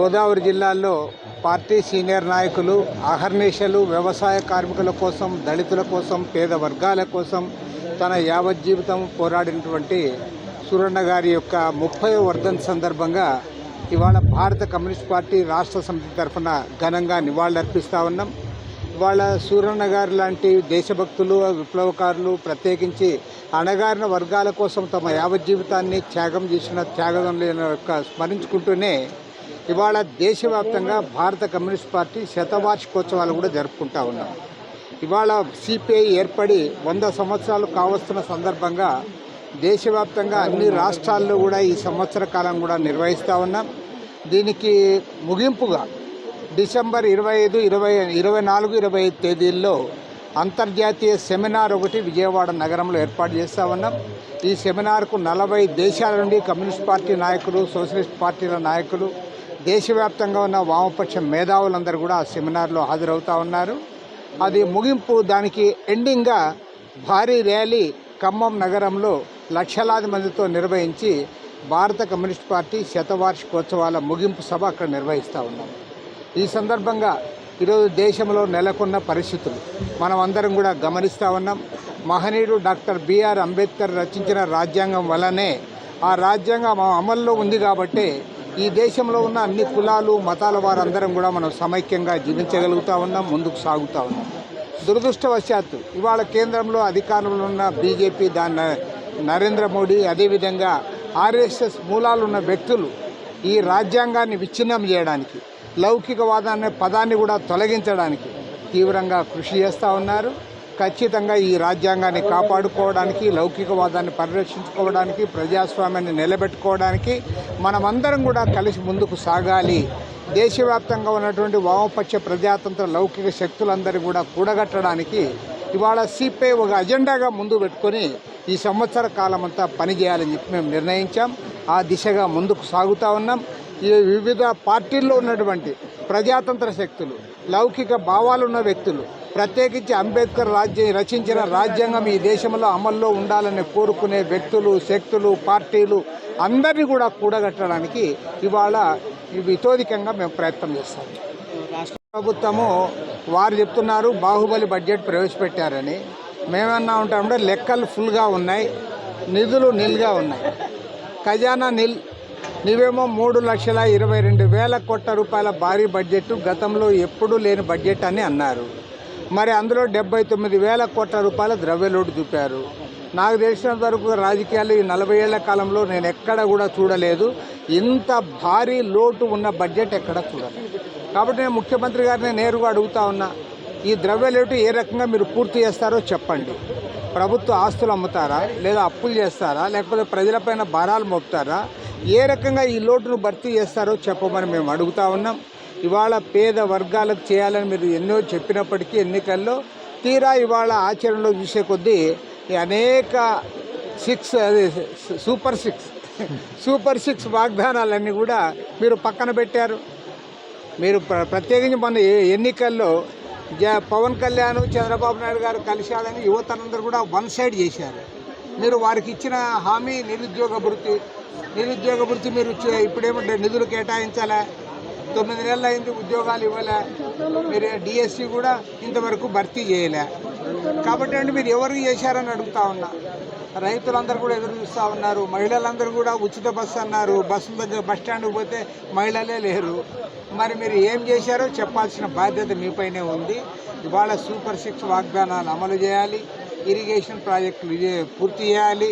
గోదావరి జిల్లాలో party senior నాయకులు అహర్నిశలు వ్యవసాయ కార్మికుల కోసం దళితుల కోసం పేద వర్గాల కోసం తన యావజ్జీవితం పోరాడినటువంటి సూరన్న గారి యొక్క ముప్పై వర్ధన్ సందర్భంగా ఇవాళ భారత కమ్యూనిస్ట్ పార్టీ రాష్ట్ర సమితి తరఫున ఘనంగా నివాళులర్పిస్తూ ఉన్నాం. ఇవాళ సూరన్న గారు లాంటి దేశభక్తులు విప్లవకారులు ప్రత్యేకించి అణగారిన వర్గాల కోసం తమ యావజ్జీవితాన్ని త్యాగం చేసిన త్యాగం యొక్క స్మరించుకుంటూనే ఇవాళ దేశవ్యాప్తంగా భారత కమ్యూనిస్ట్ పార్టీ శతవార్షికోత్సవాలు కూడా జరుపుకుంటా ఉన్నాం. ఇవాళ సిపిఐ ఏర్పడి వంద సంవత్సరాలు కావస్తున్న సందర్భంగా దేశవ్యాప్తంగా అన్ని రాష్ట్రాల్లో కూడా ఈ సంవత్సర కాలం కూడా నిర్వహిస్తూ ఉన్నాం. దీనికి ముగింపుగా డిసెంబర్ ఇరవై ఐదు ఇరవై ఇరవై నాలుగు ఇరవై ఐదు తేదీల్లో అంతర్జాతీయ సెమినార్ ఒకటి విజయవాడ నగరంలో ఏర్పాటు చేస్తూ ఉన్నాం. ఈ సెమినార్కు నలభై దేశాల నుండి కమ్యూనిస్ట్ పార్టీ నాయకులు సోషలిస్ట్ పార్టీల నాయకులు దేశవ్యాప్తంగా ఉన్న వామపక్ష మేధావులందరూ కూడా ఆ సెమినార్లో హాజరవుతూ ఉన్నారు. అది ముగింపు దానికి ఎండింగ్గా భారీ ర్యాలీ ఖమ్మం నగరంలో లక్షలాది మందితో నిర్వహించి భారత కమ్యూనిస్ట్ పార్టీ శతవార్షికోత్సవాల ముగింపు సభ అక్కడ నిర్వహిస్తూ ఉన్నాం. ఈ సందర్భంగా ఈరోజు దేశంలో నెలకొన్న పరిస్థితులు మనం అందరం కూడా గమనిస్తూ ఉన్నాం. మహనీయుడు డాక్టర్ బిఆర్ అంబేద్కర్ రచించిన రాజ్యాంగం వల్లనే ఆ రాజ్యాంగం అమల్లో ఉంది కాబట్టి ఈ దేశంలో ఉన్న అన్ని కులాలు మతాల వారందరం కూడా మనం సమైక్యంగా జీవించగలుగుతూ ఉన్నాం ముందుకు సాగుతూ ఉన్నాం. దురదృష్టవశాత్తు ఇవాళ కేంద్రంలో అధికారంలో ఉన్న బీజేపీ దాన్ని నరేంద్ర మోడీ అదేవిధంగా ఆర్ఎస్ఎస్ మూలాలు ఉన్న వ్యక్తులు ఈ రాజ్యాంగాన్ని విచ్ఛిన్నం చేయడానికి లౌకికవాదాన్ని పదాన్ని కూడా తొలగించడానికి తీవ్రంగా కృషి చేస్తూ ఉన్నారు. ఖచ్చితంగా ఈ రాజ్యాంగాన్ని కాపాడుకోవడానికి లౌకికవాదాన్ని పరిరక్షించుకోవడానికి ప్రజాస్వామ్యాన్ని నిలబెట్టుకోవడానికి మనమందరం కూడా కలిసి ముందుకు సాగాలి. దేశవ్యాప్తంగా ఉన్నటువంటి వామపక్ష ప్రజాతంత్ర లౌకిక శక్తులందరూ కూడా కూడగట్టడానికి ఇవాళ సిపిఐ ఒక అజెండాగా ముందు పెట్టుకొని ఈ సంవత్సర కాలం అంతా పనిచేయాలని చెప్పి మేము నిర్ణయించాం. ఆ దిశగా ముందుకు సాగుతూ ఉన్నాం. ఈ వివిధ పార్టీల్లో ఉన్నటువంటి ప్రజాతంత్ర శక్తులు లౌకిక భావాలున్న వ్యక్తులు ప్రత్యేకించి అంబేద్కర్ రాజ్య రచించిన రాజ్యాంగం ఈ దేశంలో అమల్లో ఉండాలని కోరుకునే వ్యక్తులు శక్తులు పార్టీలు అందరినీ కూడా కూడగట్టడానికి ఇవాళ ఇవి మేము ప్రయత్నం చేస్తాం. రాష్ట్ర ప్రభుత్వము వారు చెప్తున్నారు బాహుబలి బడ్జెట్ ప్రవేశపెట్టారని. మేమన్నా ఉంటామంటే లెక్కలు ఫుల్గా ఉన్నాయి నిధులు నిల్గా ఉన్నాయి. ఖజానా నిల్ నీవేమో మూడు లక్షల ఇరవై రెండు వేల కోట్ల రూపాయల భారీ బడ్జెట్ గతంలో ఎప్పుడూ లేని బడ్జెట్ అని అన్నారు. మరి అందులో డెబ్బై తొమ్మిది వేల కోట్ల రూపాయల ద్రవ్యలోటు చూపారు. నాకు తెలిసినంత వరకు రాజకీయాలు ఈ నలభై ఏళ్ళ కాలంలో నేను ఎక్కడ కూడా చూడలేదు. ఇంత భారీ లోటు ఉన్న బడ్జెట్ ఎక్కడ చూడలేదు. కాబట్టి నేను ముఖ్యమంత్రి గారిని నేరుగా అడుగుతా ఉన్నా ఈ ద్రవ్యలోటు ఏ రకంగా మీరు పూర్తి చేస్తారో చెప్పండి. ప్రభుత్వ ఆస్తులు అమ్ముతారా? లేదా అప్పులు చేస్తారా? లేకపోతే ప్రజలపైన భారాలు మోపుతారా? ఏ రకంగా ఈ లోటును భర్తీ చేస్తారో చెప్పమని మేము అడుగుతా ఉన్నాం. ఇవాళ పేద వర్గాలకు చేయాలని మీరు ఎన్నో చెప్పినప్పటికీ ఎన్నికల్లో తీరా ఇవాళ ఆచరణలో చూసే కొద్దీ అనేక సిక్స్ అదే సూపర్ సిక్స్ సూపర్ సిక్స్ వాగ్దానాలన్నీ కూడా మీరు పక్కన పెట్టారు. మీరు ప్ర- ప్రత్యేకించి మన ఎన్నికల్లో జ పవన్ కళ్యాణ్ చంద్రబాబు నాయుడు గారు కలిశాడని యువతనందరూ కూడా వన్ సైడ్ చేశారు. మీరు వారికి ఇచ్చిన హామీ నిరుద్యోగ వృత్తి నిరుద్యోగ వృత్తి మీరు ఇప్పుడేమంటే నిధులు కేటాయించాలా? తొమ్మిది నెలలు అయింది ఉద్యోగాలు ఇవ్వలే. మీరు డిఎస్సి కూడా ఇంతవరకు భర్తీ చేయలే. కాబట్టి అండి మీరు ఎవరికి చేశారని అడుగుతా ఉన్నా. రైతులందరూ కూడా ఎదురు చూస్తూ ఉన్నారు. మహిళలందరూ కూడా ఉచిత బస్సు అన్నారు. బస్సు దగ్గర బస్ స్టాండ్కి పోతే మహిళలే లేరు. మరి మీరు ఏం చేశారో చెప్పాల్సిన బాధ్యత మీపైనే ఉంది. ఇవాళ సూపర్ సిక్స్ వాగ్దానాలు అమలు చేయాలి. ఇరిగేషన్ ప్రాజెక్టులు పూర్తి చేయాలి.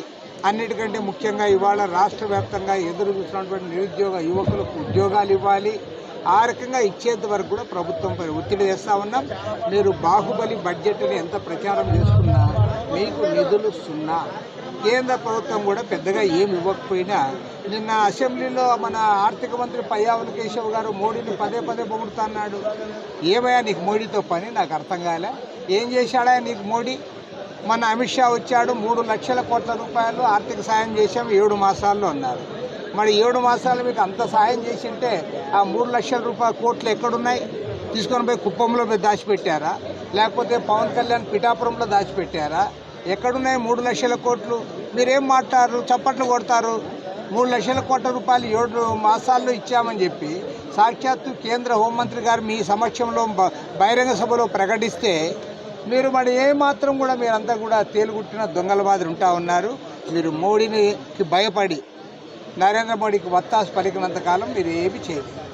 అన్నిటికంటే ముఖ్యంగా ఇవాళ రాష్ట్ర వ్యాప్తంగా ఎదురు చూస్తున్నటువంటి నిరుద్యోగ యువకులకు ఉద్యోగాలు ఇవ్వాలి. ఆ రకంగా ఇచ్చేంత వరకు కూడా ప్రభుత్వంపై ఒత్తిడి చేస్తూ ఉన్నాం. మీరు బాహుబలి బడ్జెట్ని ఎంత ప్రచారం చేసుకున్నా మీకు నిధులు సున్నా. కేంద్ర ప్రభుత్వం కూడా పెద్దగా ఏమి ఇవ్వకపోయినా నిన్న అసెంబ్లీలో మన ఆర్థిక మంత్రి పయ్యావుల కేశవ్ గారు మోడీని పదే పదే పొగుడుతున్నాడు. ఏమయ్యా నీకు మోడీతో పని? నాకు అర్థం కాలే. ఏం చేశాడా నీకు మోడీ? మన అమిత్ షా వచ్చాడు మూడు లక్షల కోట్ల రూపాయలు ఆర్థిక సాయం చేశాం ఏడు మాసాల్లో అన్నారు. మరి ఏడు మాసాలు మీకు అంత సాయం చేసి ఉంటే ఆ మూడు లక్షల రూపాయల కోట్లు ఎక్కడున్నాయి? తీసుకొని పోయి కుప్పంలో మీరు దాచిపెట్టారా? లేకపోతే పవన్ కళ్యాణ్ పిఠాపురంలో దాచిపెట్టారా? ఎక్కడున్నాయి మూడు లక్షల కోట్లు? మీరేం మాట్లాడరు? చప్పట్లు కొడతారు. మూడు లక్షల కోట్ల రూపాయలు ఏడు మాసాల్లో ఇచ్చామని చెప్పి సాక్షాత్తు కేంద్ర హోంమంత్రి గారు మీ సమక్షంలో బ- బహిరంగ సభలో ప్రకటిస్తే మీరు మరి ఏమాత్రం కూడా మీరంతా కూడా తేలుగుట్టిన దొంగల మాదిరి ఉంటా ఉన్నారు. మీరు మోడీని భయపడి నరేంద్ర మోడీకి వత్తాసు పలికినంత కాలం మీరు ఏమి చేయలేదు.